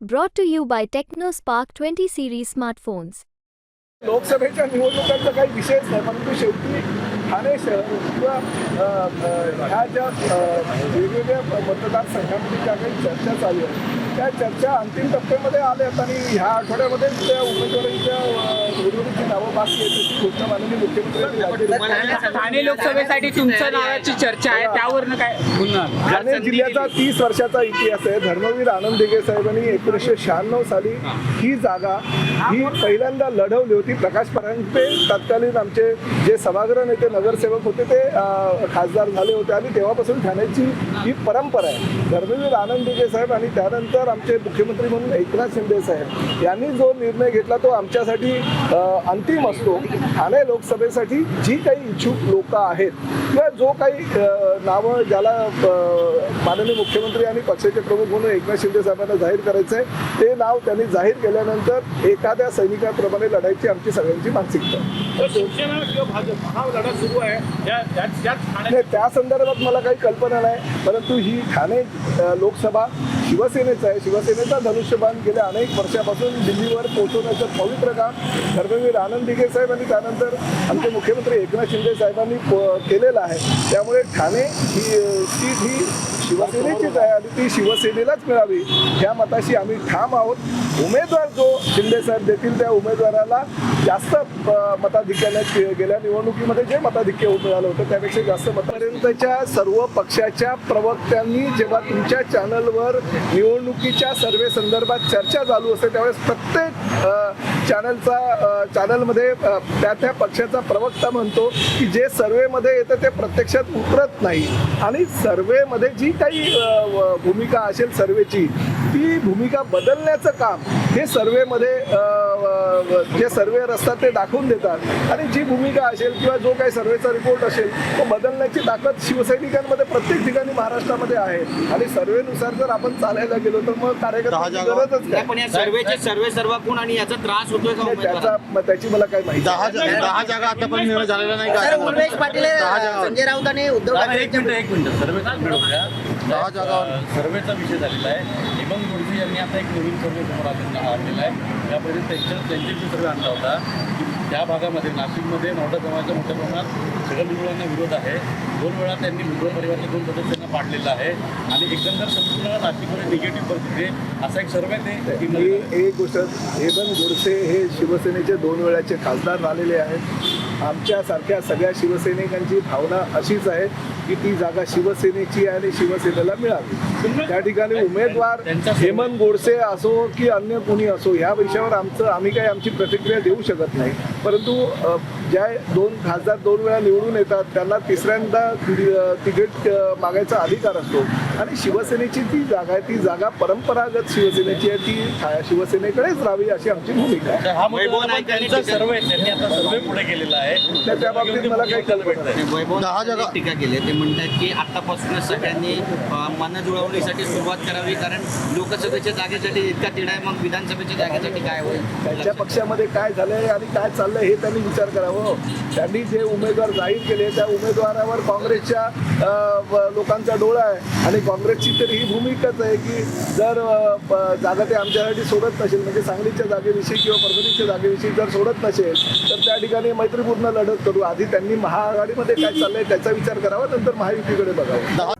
Brought to you by TechnoSpark 20 series smartphones. लोकसभेच्या निवडणुकांचा काही विषयच नाही परंतु शेवटी ठाणे शहर किंवा अ, अ, ह्या ज्या अ, वेगवेगळ्या मतदारसंघामध्ये ज्या काही चर्चा चालू आहे त्या चर्चा अंतिम टप्प्यामध्ये आल्यात आणि ह्या आठवड्यामध्ये त्या उमेदवारांच्या निवडणुकीची नावं बाकी आहेत त्याची घोषणा माननीय मुख्यमंत्र्यांनी ठाणे लोकसभेसाठी तुमच्या नावाची चर्चा आहे त्यावरनं काय ठाणे जिल्ह्याचा तीस वर्षाचा इतिहास आहे. धर्मवीर आनंद दिघे साहेबांनी एकोणीसशे शहाण्णव साली ही. जागा ही पहिल्यांदा लढवली होती. प्रकाश परांजपे तत्कालीन आमचे जे सभागृह नेते नगरसेवक होते ते खासदार झाले होते. आणि तेव्हापासून ठाण्याची ही परंपरा आहे. धर्मवीर आनंद दिघे साहेब आणि त्यानंतर आमचे मुख्यमंत्री म्हणून एकनाथ शिंदे साहेब यांनी जो निर्णय घेतला तो आमच्यासाठी अंतिम असतो. ठाणे लोकसभेसाठी जी काही इच्छुक लोक आहेत किंवा जो काही नावं ज्याला माननीय मुख्यमंत्री आणि पक्षाचे प्रमुख म्हणून एकनाथ शिंदे साहेबांना जाहीर करायचं आहे ते नाव त्यांनी जाहीर केल्यानंतर एखाद्या सैनिकाप्रमाणे लढायची आमची सगळ्यांची मानसिकता. नाही त्या संदर्भात मला काही कल्पना नाही परंतु ही ठाणे लोकसभा शिवसेनेचं आहे. शिवसेनेचा धनुष्यबाण गेल्या अनेक वर्षापासून दिल्लीवर पोहोचवण्याचं पवित्र काम धर्मवीर आनंद दिघे साहेब आणि त्यानंतर आमचे मुख्यमंत्री एकनाथ शिंदे साहेबांनी प- केलेलं आहे. त्यामुळे ठाणे ही सीट ही शिवसेनेचीच आहे आणि ती शिवसेनेलाच मिळावी. ह्या मताशी आम्ही ठाम आहोत. उमेदवार जो शिंदे साहेब देतील त्या उमेदवाराला जास्त मताधिक्याने गेल्या निवडणुकीमध्ये जे मताधिक्य मिळालं होतं त्यापेक्षा जास्त मतापर्यंतच्या सर्व पक्षाच्या प्रवक्त्यांनी जेव्हा तुमच्या चॅनलवर निवडणुकीच्या सर्वे संदर्भात चर्चा चालू असते त्यावेळेस प्रत्येक चॅनलचा चॅनलमध्ये त्या त्या पक्षाचा प्रवक्ता म्हणतो की जे सर्वेमध्ये येतं ते प्रत्यक्षात उतरत नाही. आणि सर्वेमध्ये जी काही भूमिका असेल सर्वेची ती भूमिका बदलण्याचं काम हे सर्वेमध्ये जे सर्वेअर असतात ते दाखवून देतात. आणि जी भूमिका असेल किंवा जो काही सर्वेचा रिपोर्ट असेल तो बदलण्याची ताकद शिवसैनिकांमध्ये प्रत्येक ठिकाणी महाराष्ट्रामध्ये आहे. आणि सर्वेनुसार जर आपण चालायला गेलो तर मग कार्यकर्त्यांची गरजच काय? पण या सर्वेचे सर्वे सर्व कोण आणि याचा त्रास होतोय का नाही, उमेदवारांना? त्याचा मग त्याची मला काही माहिती दहा जागा आता पण निर्णय झालेला नाही का? उमेश पाटील संजय राऊत आणि उद्धव एक ठाकरे मिनिट एक मिनिट. दहा जागावर. अ, सर्वेचा विषय झालेला आहे. हेमंत गोडसे यांनी आता एक नवीन सर्वे समोर आणलेला आहे. त्यामध्ये त्यांच्या त्यांच्याशी सर्वे आणला होता की त्या भागामध्ये नाशिकमध्ये मराठा समाजाच्या मोठ्या प्रमाणात सगळ्या भुजबळांना विरोध आहे. दोन वेळा त्यांनी भुजबळ परिवाराच्या दोन सदस्यांना पाडलेलं आहे. आणि एकंदर संपूर्ण नाशिकमध्ये निगेटिव्ह परिस्थिती आहे. असा एक सर्वे ते ही एक गोष्ट हेमंत गोडसे हे शिवसेनेचे दोन वेळाचे खासदार झालेले आहेत. आमच्यासारख्या सगळ्या शिवसैनिकांची भावना अशीच आहे की ती जागा शिवसेनेची आहे आणि शिवसेनेला मिळावी. त्या ठिकाणी उमेदवार हेमंत गोडसे असो की अन्य कोणी असो ह्या विषयावर आमचं आम्ही काही आमची प्रतिक्रिया देऊ शकत नाही. परंतु ज्या दोन खासदार दोन वेळा निवडून येतात त्यांना तिसऱ्यांदा तिकीट मागायचा अधिकार असतो. आणि शिवसेनेची ती जागा आहे ती जागा परंपरागत शिवसेनेची आहे ती शिवसेनेकडेच राहावी अशी आमची भूमिका आहे. हा सर्वे त्यांनी आता सर्वे पुढे केलेला आहे. त्या- त्या बाबतीत मला काही कल्पना नाही. आणि वैभव दहा नाईकांनी जागा- टीका केली. ते म्हणतात की आतापासूनच सगळ्यांनी मन जुळवणीसाठी सुरुवात करावी कारण लोकसभेच्या जागेसाठी इतका तिढा आहे मग विधानसभेच्या जागेसाठी काय त्यांच्या होईल पक्षामध्ये काय झालंय आणि काय चाललंय हे त्यांनी विचार करावं. त्यांनी जे उमेदवार जाहीर केले त्या उमेदवारावर काँग्रेसच्या लोकांचा डोळा आहे. आणि काँग्रेसची तर ही भूमिकाच आहे की जर जागा ते आमच्यासाठी सोडत नसेल म्हणजे सांगलीच्या जागेविषयी किंवा परभणीच्या जागेविषयी जर सोडत नसेल तर त्या ठिकाणी मैत्रीपूर्ण लढत करू. आधी त्यांनी महाआघाडीमध्ये काय चाललंय त्याचा विचार करावा नंतर महायुतीकडे बघावं.